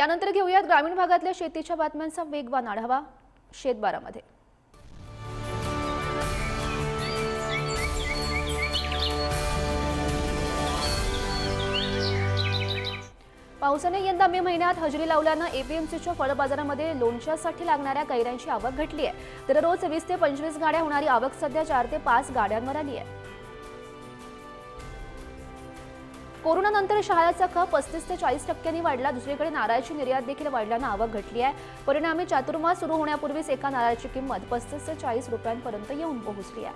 यानंतर घेऊयात ग्रामीण भागातल्या शेतीच्या बातम्यांचा वेगवान आढावा शेतबारामध्ये. पावसाने यंदा मे महिन्यात हजेरी लावल्यानं एपीएमसीच्या फळ बाजारामध्ये लोणच्यासाठी लागणाऱ्या कैऱ्यांची आवक घटली आहे. दररोज वीस ते पंचवीस गाड्या होणारी आवक सध्या चार ते पाच गाड्यांवर आली आहे. कोरोनानंतर शहाळ्याचा खप पस्तीस ते चाळीस टक्क्यांनी वाढला. दुसरीकडे नारळाची निर्यात देखील वाढल्यानं आवक घटली आहे. परिणामी चातुर्मास सुरू होण्यापूर्वीच एका नारळाची किंमत पस्तीस ते चाळीस रुपयांपर्यंत येऊन पोहोचली आहे.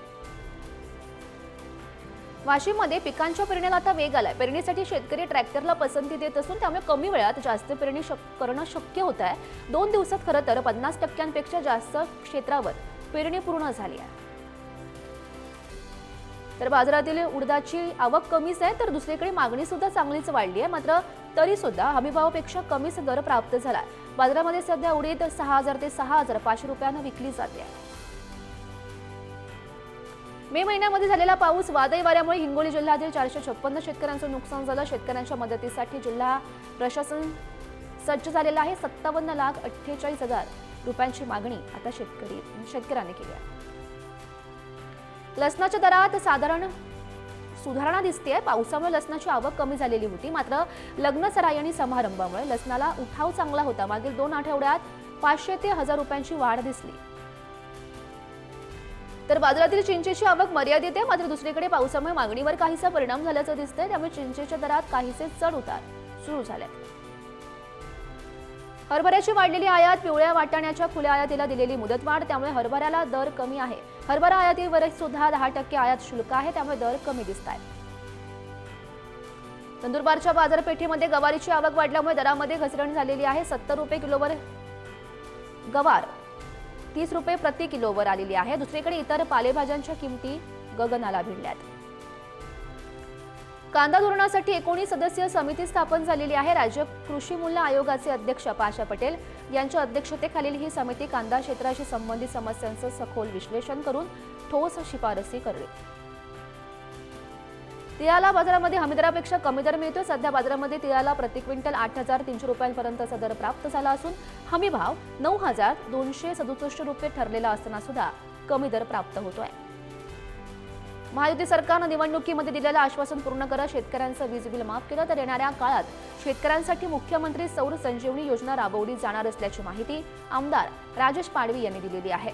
वाशिममध्ये पिकांच्या पेरणीला आता वेग आलाय. पेरणीसाठी शेतकरी ट्रॅक्टरला पसंती देत असून त्यामुळे कमी वेळात जास्त पेरणी शक- करणं शक्य होत आहे. दोन दिवसात खरं तर पन्नास टक्क्यांपेक्षा जास्त क्षेत्रावर पेरणी पूर्ण झाली आहे. तर बाजारातील उडदाची आवक कमीच आहे तर दुसरीकडे मागणी सुद्धा चांगलीच वाढली आहे. मात्र तरी सुद्धा हमीभावापेक्षा कमीच दर प्राप्त झाला आहे बाजारामध्ये सध्या उडीद सहा हजार ते सहा हजार पाचशे रुपयांना विकली जाते. मे महिन्यामध्ये झालेला पाऊस वादळी वाऱ्यामुळे हिंगोली जिल्ह्यातील चारशे छप्पन्न शेतकऱ्यांचं नुकसान झालं. शेतकऱ्यांच्या मदतीसाठी जिल्हा प्रशासन सज्ज झालेला आहे. सत्तावन्न लाख अठ्ठेचाळीस हजार रुपयांची मागणी आता शेतकरी शेतकऱ्यांनी केली आहे. लसणाच्या दरात साधारण सुधारणा दिसते पावसामुळे लसणाची आवक कमी झालेली होती. मात्र लग्न सराई आणि समारंभामुळे लसणाला उठाव चांगला होता. मागील दोन आठवड्यात पाचशे ते हजार रुपयांची वाढ दिसली. तर बाजारातील चिंचेची आवक मर्यादित आहे. मात्र दुसरीकडे पावसामुळे मागणीवर काहीसा परिणाम झाल्याचं दिसतंय. त्यामुळे चिंचेच्या दरात काहीसे चढ उतार सुरू झाले हरभऱ्याची वाढलेली आयात पिवळ्या वाटाण्याच्या खुल्या आयातीला दिलेली मुदतवाढ त्यामुळे हरभऱ्याला दर कमी आहे. हरभरा आयातीवर सुद्धा दहा टक्के आयात शुल्क आहे त्यामुळे दर कमी दिसत आहे नंदुरबारच्या बाजारपेठेमध्ये गवारीची आवक वाढल्यामुळे दरामध्ये घसरण झालेली आहे. सत्तर रुपये किलोवर गवार तीस रुपये प्रति किलोवर आलेली आहे. दुसरीकडे इतर पालेभाज्यांच्या किमती गगनाला भिडल्यात. कांदा धोरणासाठी एकोणीस सदस्यीय समिती स्थापन झालेली आहे. राज्य कृषी मूल्य आयोगाचे अध्यक्ष पाशा पटेल यांच्या अध्यक्षतेखालील ही समिती कांदा क्षेत्राशी संबंधित समस्यांचं सखोल विश्लेषण करून ठोस शिफारसी करेल तिळाला बाजारामध्ये हमीदरापेक्षा कमी दर मिळतो सध्या बाजारामध्ये तिळाला प्रति क्विंटल आठ हजार तीनशे रुपयांपर्यंतचा दर प्राप्त झाला असून हमी भाव नऊ हजार दोनशे सदुसष्ट रुपये ठरलेला असताना सुद्धा कमी दर प्राप्त होतोय. महायुती सरकारनं निवडणुकीमध्ये दिलेलं आश्वासन पूर्ण करत शेतकऱ्यांचं वीज बिल माफ केलं तर येणाऱ्या काळात शेतकऱ्यांसाठी मुख्यमंत्री सौर संजीवनी योजना राबवली जाणार असल्याची माहिती आमदार राजेश पाडवी यांनी दिलेली आहे.